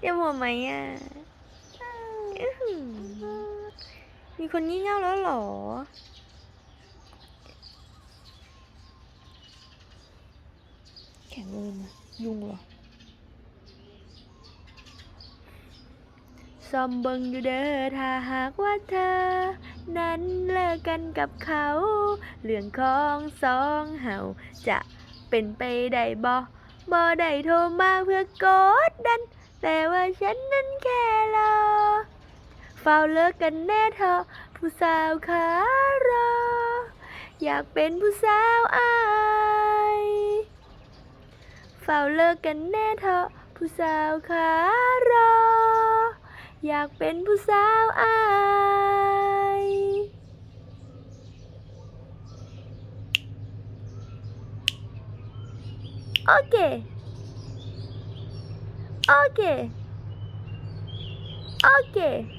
เจ็บหัวไหมอะ มีคนงี่เง่าแล้วหรอ แข็งเลยนะยุงเหรอซอมเบิงอยู่เด้อถ้าหากว่าเธอ นั้นเลิกกันกับเขา เรื่องของสองเฮาจะเป็นไปได้บ่บ่ได้โทรมาเพื่อกดดัน ฉันนั้นแค่รอเฝ้าเลิกกันแน่เธอ ผู้สาวขารอ อยากเป็นผู้สาวอายเฝ้าเลิกกันแน่เธอ ผู้สาวขารอ อยากเป็นผู้สาวอายโอเคโ Okay.